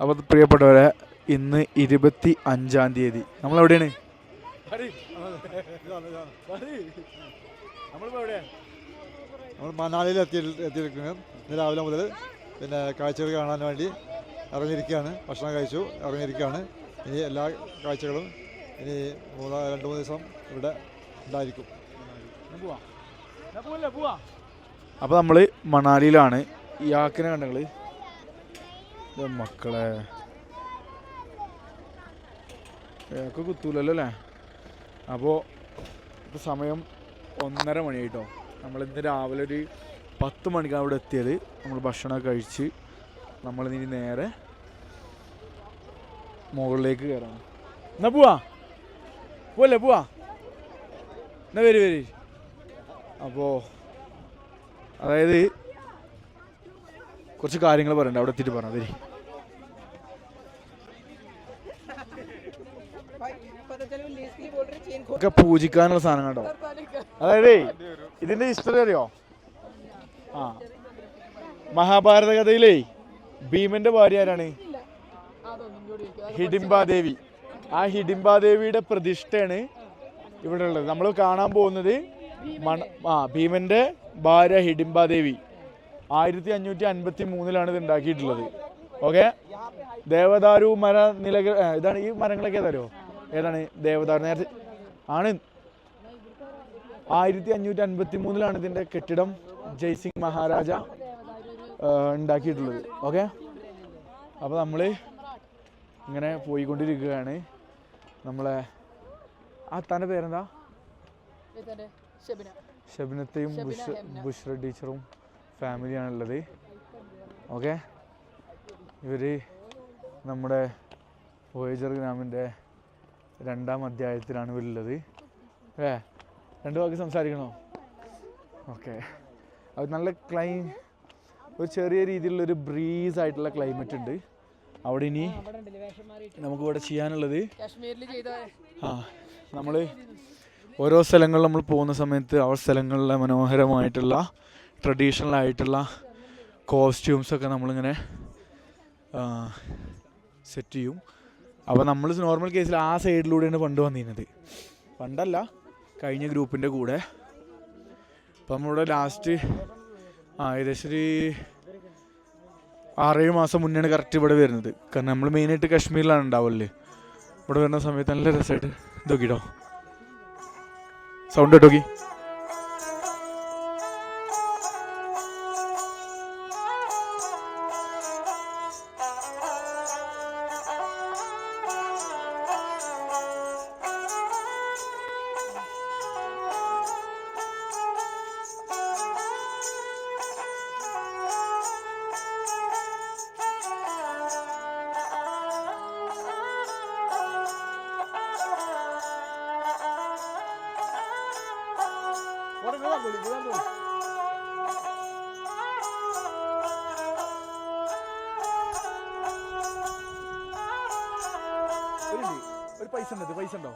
അപ്പോൾ പ്രിയപ്പെട്ടവരെ ഇന്ന് ഇരുപത്തി അഞ്ചാം തീയതി. നമ്മളെവിടെയാണ്? നമ്മൾ മണാലിയിൽ എത്തി എത്തിയിരിക്കുന്നു. ഇന്ന് രാവിലെ മുതൽ പിന്നെ കാഴ്ചകൾ കാണാൻ വേണ്ടി ഇറങ്ങിയിരിക്കുകയാണ്. ഭക്ഷണം കഴിച്ചു ഇറങ്ങിയിരിക്കുകയാണ്. ഇനി എല്ലാ കാഴ്ചകളും ഇനി മൂന്ന് രണ്ട് മൂന്ന് ദിവസം ഇവിടെ ഉണ്ടായിരിക്കും. അപ്പോൾ നമ്മൾ മണാലിയിലാണ് ഈ ആക്കിനെ കണ്ടങ്ങൾ ഇത് മക്കളെ. ഒക്കെ കുത്തൂലല്ലോ അല്ലേ അപ്പോൾ ഇപ്പോൾ സമയം ഒന്നര മണിയായിട്ടോ. നമ്മളിന്ന് രാവിലെ ഒരു പത്ത് മണിക്കാണ് അവിടെ എത്തിയത്. നമ്മൾ ഭക്ഷണമൊക്കെ കഴിച്ച് നമ്മളിനി നേരെ മുകളിലേക്ക് കയറണം. എന്നാ പോവാ? പോവല്ലേ? പോവാ? എന്നാ വരി വരി. അപ്പോൾ അതായത് കുറച്ച് കാര്യങ്ങൾ പറയണ്ട. അവിടെ എത്തിയിട്ട് പറഞ്ഞു. വരി. ഒക്കെ പൂജിക്കാനുള്ള സാധനം കേട്ടോ അതായത് ഇതിന്റെ ഹിസ്റ്ററി അറിയോ? ആ. മഹാഭാരത കഥയിലേ ഭീമന്റെ ഭാര്യ ആരാണ്? ഹിഡിംബാദേവി. ആ ഹിഡിംബാദേവിയുടെ പ്രതിഷ്ഠയാണ് ഇവിടെ ഉള്ളത്. നമ്മൾ കാണാൻ പോകുന്നത് മണ ആ ഭീമന്റെ ഭാര്യ ഹിഡിംബാദേവി. ആയിരത്തി അഞ്ഞൂറ്റി അൻപത്തി മൂന്നിലാണ് ഇത് ഉണ്ടാക്കിയിട്ടുള്ളത്. ഓക്കെ ദേവദാരു മര നിലകൾ ഇതാണ് ഈ മരങ്ങളൊക്കെ ഏതാരോ ഏതാണ് ദേവദാർ നേരത്തെ ആണ്. ആയിരത്തി അഞ്ഞൂറ്റി അൻപത്തി മൂന്നിലാണ് ഇതിന്റെ കെട്ടിടം ജയ്സിംഗ് മഹാരാജ ഉണ്ടാക്കിയിട്ടുള്ളത്. ഓക്കെ? അപ്പോൾ നമ്മൾ ഇങ്ങനെ പോയിക്കൊണ്ടിരിക്കുകയാണ്. നമ്മളെ ആ തന്റെ പേരെന്താ? ഷബിനത്തെയും ബുഷ് ബുഷ്ര ടീച്ചറും ഫാമിലിയാണുള്ളത് ഓക്കെ? ഇവർ നമ്മുടെ വോയേജർ ഗ്രാമിന്റെ രണ്ടാം അധ്യായത്തിലാണ് ഇവരുള്ളത് ഏ? രണ്ട് വാക്ക് സംസാരിക്കണോ? ഓക്കെ. അത് നല്ല ക്ലൈ ഒരു ചെറിയ രീതിയിലുള്ളൊരു ബ്രീസ് ആയിട്ടുള്ള ക്ലൈമറ്റ് ഉണ്ട്. അവിടെ ഇനി നമുക്ക് ഇവിടെ ചെയ്യാനുള്ളത് കാശ്മീരിൽ ചെയ്ത ആ നമ്മൾ ഓരോ സ്ഥലങ്ങളിൽ നമ്മൾ പോകുന്ന സമയത്ത് ആ സ്ഥലങ്ങളിലെ മനോഹരമായിട്ടുള്ള ട്രഡീഷണൽ ആയിട്ടുള്ള കോസ്റ്റ്യൂംസൊക്കെ നമ്മളിങ്ങനെ സെറ്റ് ചെയ്യും. അപ്പോൾ നമ്മൾ നോർമൽ കേസിൽ ആ സൈഡിലൂടെയാണ് പണ്ട് വന്നിരുന്നത്. പണ്ടല്ല കഴിഞ്ഞ ഗ്രൂപ്പിന്റെ കൂടെ. അപ്പം നമ്മളിവിടെ ലാസ്റ്റ് ആ ഏകദേശം ഒരു ആറേഴ് മാസം മുന്നെയാണ് കറക്റ്റ് ഇവിടെ വരുന്നത്. കാരണം നമ്മൾ മെയിനായിട്ട് കാശ്മീരിലാണ് ഉണ്ടാവല്ലേ ഇവിടെ വരുന്ന സമയത്ത് നല്ല രസമായിട്ട് ഇതൊക്കെ ഇടോ സൗണ്ട് കേട്ടോക്കി ഒരു പൈസ ഉണ്ടോ? പൈസ ഉണ്ടോ?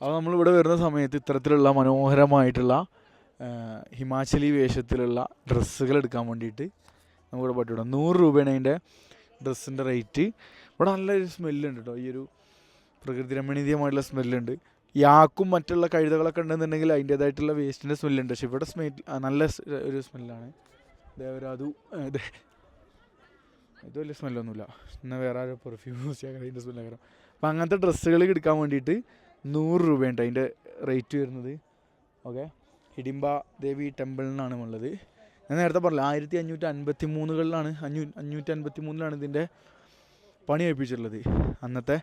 അപ്പോൾ നമ്മളിവിടെ വരുന്ന സമയത്ത് ഇത്തരത്തിലുള്ള മനോഹരമായിട്ടുള്ള ഹിമാചലി വേഷത്തിലുള്ള ഡ്രസ്സുകൾ എടുക്കാൻ വേണ്ടിയിട്ട് നമുക്കിവിടെ പറ്റിവിടാം നൂറ് രൂപയാണ് അതിന്റെ ഡ്രസ്സിന്റെ റേറ്റ്. ഇവിടെ നല്ലൊരു സ്മെല്ലുണ്ട് കേട്ടോ. ഈ ഒരു പ്രകൃതി രമണീയമായിട്ടുള്ള സ്മെല്ലുണ്ട്. യാക്കും മറ്റുള്ള കഴുതകളൊക്കെ ഉണ്ടെന്നുണ്ടെങ്കിൽ അതിന്റേതായിട്ടുള്ള വേസ്റ്റിന്റെ സ്മെല്ലുണ്ട്. പക്ഷെ ഇവിടെ സ്മെൽ നല്ല ഒരു സ്മെല്ലാണ്. ദേവരാതു ഇത് വലിയ സ്മെല്ലൊന്നുമില്ല. എന്നാൽ വേറെ ആരോ പെർഫ്യൂം യൂസ് ചെയ്യാൻ അതിന്റെ സ്മെല്ല് അപ്പം അങ്ങനത്തെ ഡ്രസ്സുകൾ എടുക്കാൻ വേണ്ടിയിട്ട് നൂറ് രൂപയുണ്ട് അതിന്റെ റേറ്റ് വരുന്നത്. ഓക്കെ? ഹിഡിംബ ദേവി ടെമ്പിളിനാണ് ഉള്ളത്. ഞാൻ നേരത്തെ പറഞ്ഞില്ല ആയിരത്തി അഞ്ഞൂറ്റി അൻപത്തി മൂന്നുകളിലാണ് അഞ്ഞൂ അഞ്ഞൂറ്റി അൻപത്തി മൂന്നിലാണ് ഇതിന്റെ പണി കഴിപ്പിച്ചിട്ടുള്ളത് അന്നത്തെ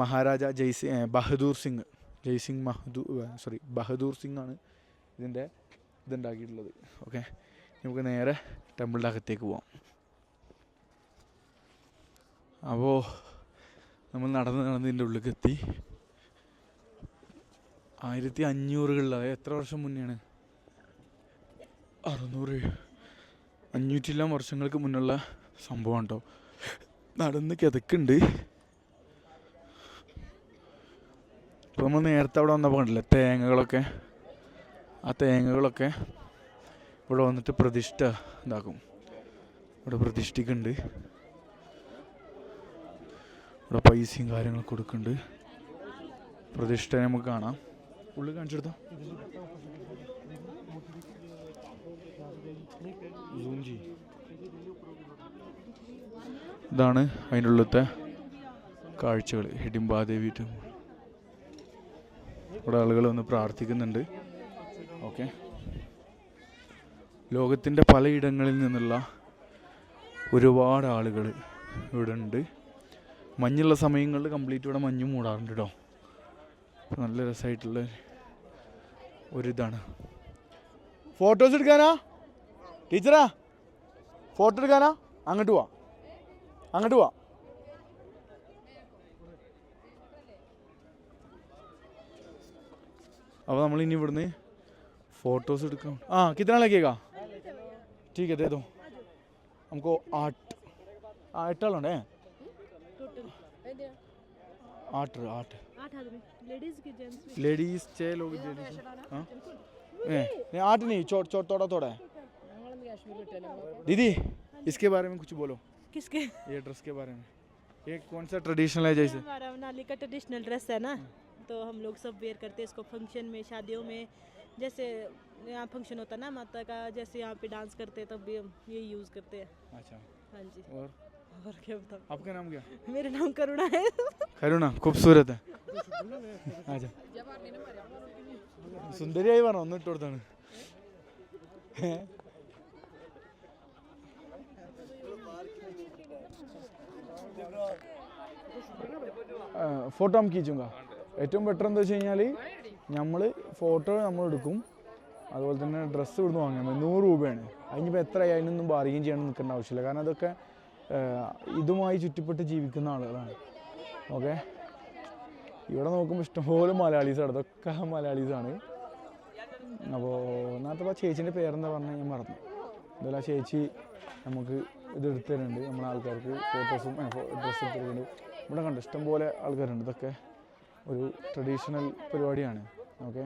മഹാരാജ ജയ്സി ബഹദൂർ സിംഗ്. ജയ്സിംഗ് മഹദൂ സോറി ബഹദൂർ സിംഗ് ആണ് ഇതിന്റെ ഇതുണ്ടാക്കിയിട്ടുള്ളത്. ഓക്കെ നമുക്ക് നേരെ ടെമ്പിളിന്റെ അകത്തേക്ക് പോവാം. അപ്പോൾ നമ്മൾ നടന്ന് നടന്ന് ഇതിന്റെ ഉള്ളിലേക്ക് എത്തി ആയിരത്തി അഞ്ഞൂറുകളിൽ അതായത് എത്ര വർഷം മുന്നെയാണ്? അറുന്നൂറ്. അഞ്ഞൂറ്റില്ലാം വർഷങ്ങൾക്ക് മുന്നുള്ള സംഭവം കേട്ടോ. നടന്ന് കിതക്കുണ്ട്. ഇപ്പോൾ നമ്മൾ നേരത്തെ അവിടെ വന്നപ്പോൾ കണ്ടില്ലേ? തേങ്ങകളൊക്കെ. ആ തേങ്ങകളൊക്കെ ഇവിടെ വന്നിട്ട് പ്രതിഷ്ഠ ഇതാക്കും. ഇവിടെ പ്രതിഷ്ഠിക്കുന്നുണ്ട്. ഇവിടെ പൈസയും കാര്യങ്ങളൊക്കെ കൊടുക്കുന്നുണ്ട്. പ്രതിഷ്ഠ നമുക്ക് കാണാം. ഉള്ളിൽ കാണിച്ചെടുത്തോ. ഇതാണ് അതിന്റെ ഉള്ളിലത്തെ കാഴ്ചകൾ. ഹിഡിംബാദേവി ടെമ്പിൾ. ഇവിടെ ആളുകൾ ഒന്ന് പ്രാർത്ഥിക്കുന്നുണ്ട്. ഓക്കെ. ലോകത്തിന്റെ പലയിടങ്ങളിൽ നിന്നുള്ള ഒരുപാട് ആളുകൾ ഇവിടെ ഉണ്ട്. മഞ്ഞുള്ള സമയങ്ങളിൽ കംപ്ലീറ്റ് ഇവിടെ മഞ്ഞ് മൂടാറുണ്ട് കേട്ടോ നല്ല രസമായിട്ടുള്ള ഒരിതാണ്. ഫോട്ടോസ് എടുക്കാനാ? ടീച്ചറാ ഫോട്ടോ എടുക്കാനാ? അങ്ങോട്ട് പോവാ. അങ്ങോട്ട് പോവാ. അപ്പോൾ നമ്മൾ ഇനി ഇവിടുന്ന് ഫോട്ടോസ് എടുക്കാം ആ कितना लगेगा ठीक है दे दो हमको आठ ആ എട്ടാളുണ്ടേ ആട്ട് ആട്ട് आठ आदमी लेडीज की जेंट्स भी लेडीज छः लोग लेडीज हाँ ए, नहीं आठ नहीं छोड़ छोड़ थोड़ा थोड़ा है दीदी इसके बारे में कुछ बोलो किसके ये ड्रेस के बारे में ये कौन सा ट्रेडिशनल है जैसे हमारा मनाली का ट्रेडिशनल ड्रेस है ना तो हम लोग सब वेयर करते हैं इसको फंक्शन में शादियों में जैसे यहाँ फंक्शन होता है ना माता का जैसे यहाँ पे डांस करते हैं तब भी हम ये यूज़ करते हैं अच्छा हाँ जी और और क्या बताऊँ आपका नाम क्या मेरा नाम करुणा है കരുണ खूबसूरत है ആജാ സുന്ദരിയായി പറഞ്ഞു ഒന്ന് ഇട്ട് കൊടുത്താണ് ഫോട്ടോ നമുക്ക് കീച്ചുങ്ക ഏറ്റവും ബെറ്റർ എന്താ വെച്ച് കഴിഞ്ഞാൽ നമ്മൾ ഫോട്ടോ നമ്മൾ എടുക്കും. അതുപോലെ തന്നെ ഡ്രസ്സ് ഇവിടുന്ന് വാങ്ങിയാൽ മതി നൂറ് രൂപയാണ്. അതിനിപ്പോൾ എത്ര അതിനൊന്നും ബാർഗെയിൻ ചെയ്യാൻ നിൽക്കേണ്ട ആവശ്യമില്ല. കാരണം അതൊക്കെ ഇതുമായി ചുറ്റിപ്പെട്ട് ജീവിക്കുന്ന ആളുകളാണ്. ഓക്കെ ഇവിടെ നോക്കുമ്പോൾ ഇഷ്ടംപോലെ മലയാളീസാണ് അതൊക്കെ മലയാളീസാണ് അപ്പോൾ നേരത്തെ ആ ചേച്ചീന്റെ പേരെന്താ പറഞ്ഞാൽ ഞാൻ മറന്നു. അതുപോലെ ആ ചേച്ചി നമുക്ക് ഇത് എടുത്തു തരുന്നുണ്ട്. ആൾക്കാർക്ക് ഫോട്ടോസും ഡ്രസ്സും എടുത്തു തരുന്നുണ്ട് ഇവിടെ കണ്ടു? ഇഷ്ടംപോലെ ആൾക്കാരുണ്ട്. ഇതൊക്കെ ഒരു ട്രഡീഷണൽ പരിപാടിയാണ് ഓക്കെ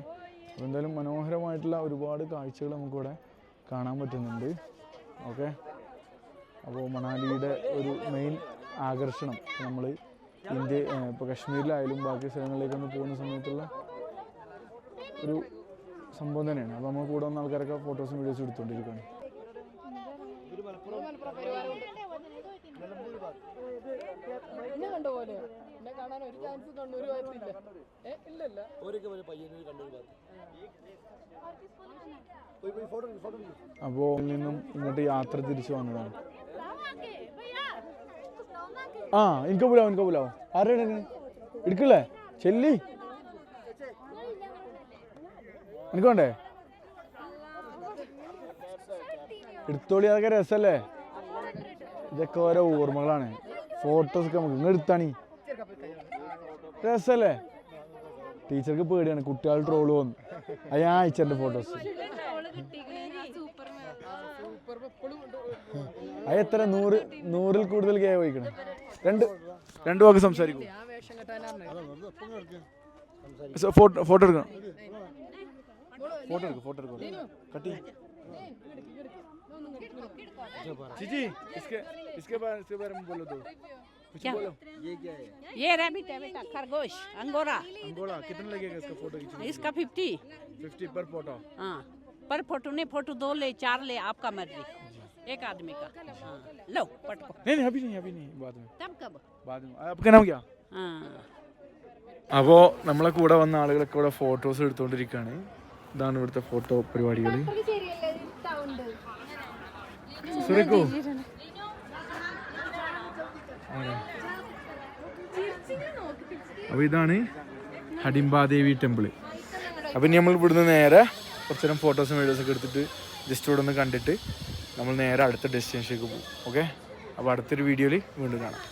എന്തായാലും മനോഹരമായിട്ടുള്ള ഒരുപാട് കാഴ്ചകൾ നമുക്കിവിടെ കാണാൻ പറ്റുന്നുണ്ട് ഓക്കെ അപ്പോൾ മണാലിയുടെ ഒരു മെയിൻ ആകർഷണം നമ്മൾ ഇന്ത്യ ഇപ്പോൾ കശ്മീരിലായാലും ബാക്കി സ്ഥലങ്ങളിലേക്കൊന്ന് പോകുന്ന സമയത്തുള്ള ഒരു സംഭവം തന്നെയാണ്. അപ്പോൾ നമ്മൾ കൂടെ വന്ന ആൾക്കാരൊക്കെ ഫോട്ടോസും വീഡിയോസും എടുത്തുകൊണ്ടിരിക്കുകയാണ് എന്നെ കണ്ട പോലെ എന്നെ കാണാൻ ഒരു ചാൻസ് കണ്ണൂർ ഭാഗത്തില്ല ഏ ഇല്ലല്ല. അപ്പോൾ നിന്നും ഇങ്ങോട്ട് യാത്ര തിരിച്ചു വന്നതാണ്. ആ എനിക്ക് പുലാവും എനിക്ക് പുലാവും ആരുടെ എടുക്കല്ലേ ചെല്ലി. എനിക്ക് വേണ്ടേ? എടുത്തോളി അതൊക്കെ രസല്ലേ? ഇതൊക്കെ ഓരോ ഓർമ്മകളാണ്. ഫോട്ടോസ് ഒക്കെ നമുക്ക്. ഇങ്ങനെ എടുത്താണി. രസല്ലേ ടീച്ചർക്ക് പേടിയാണ് കുട്ടികൾ ട്രോള് വന്നു അത് ഞാൻ അയച്ചെൻ്റെ ഫോട്ടോസ് സൂപ്പർ എപ്പോഴും അത് എത്ര നൂറ് നൂറിൽ കൂടുതൽ കേ പോയിക്കണം രണ്ട് രണ്ട് വാക്ക് സംസാരിക്കും ഞാൻ വേഷം കെട്ടാനാണ് ഫോട്ടോ ഫോട്ടോ എടുക്കണം ഫോട്ടോ എടുക്കും ഫോട്ടോ എടുക്കും കട്ടി चीची इसके इसके बारे इसके बारे में बोलो तो कुछ बोलो ये रैबिट है बेटा खरगोश अंगोरा अंगोला कितना लगेगा इसका फोटो खींचने इसका फिफ्टी फिफ्टी पर फोटो हाँ पर फोटो नहीं फोटो दो ले चार ले आपका मर्जी एक आदमी का हाँ लो पटको नहीं नहीं अभी नहीं अभी नहीं बाद में तब कब बाद में आपका नाम क्या हाँ അപ്പോൾ നമ്മളെ കൂടെ വന്ന ആളുകളൊക്കെ ഇവിടെ ഫോട്ടോസ് എടുത്തുകൊണ്ടിരിക്കുകയാണ് ഇതാണ് ഇവിടുത്തെ ഫോട്ടോ പരിപാടികൾ സുറിക്കു അപ്പോൾ ഇതാണ് ഹഡിംബാദേവി ടെമ്പിൾ അപ്പം ഇനി നമ്മൾ ഇവിടുന്ന് നേരെ കുറച്ച് നേരം ഫോട്ടോസും വീഡിയോസൊക്കെ എടുത്തിട്ട് ജസ്റ്റ് ഇവിടെ ഒന്ന് കണ്ടിട്ട് നമ്മൾ നേരെ അടുത്ത ഡെസ്റ്റിനേഷനിലേക്ക് പോകും. ഓക്കെ അപ്പോൾ അടുത്തൊരു വീഡിയോയിൽ വീണ്ടും കാണാം.